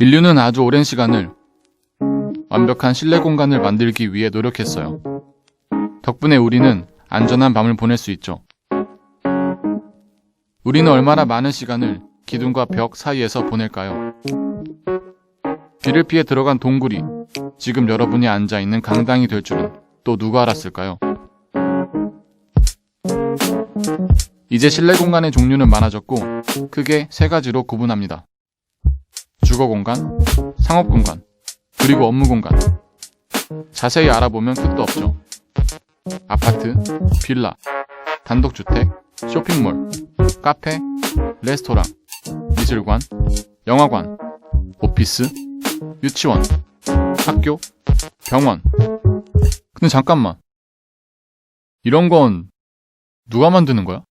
인류는 아주 오랜 시간을 완벽한 실내 공간을 만들기 위해 노력했어요. 덕분에 우리는 안전한 밤을 보낼 수 있죠. 우리는 얼마나 많은 시간을 기둥과 벽 사이에서 보낼까요? 비를 피해 들어간 동굴이 지금 여러분이 앉아 있는 강당이 될 줄은 또 누가 알았을까요? 이제 실내 공간의 종류는 많아졌고 크게 세 가지로 구분합니다. 주거 공간, 상업 공간, 그리고 업무 공간. 자세히 알아보면 끝도 없죠. 아파트, 빌라, 단독주택, 쇼핑몰, 카페, 레스토랑, 미술관, 영화관, 오피스, 유치원, 학교, 병원. 근데 잠깐만. 이런 건 누가 만드는 거야?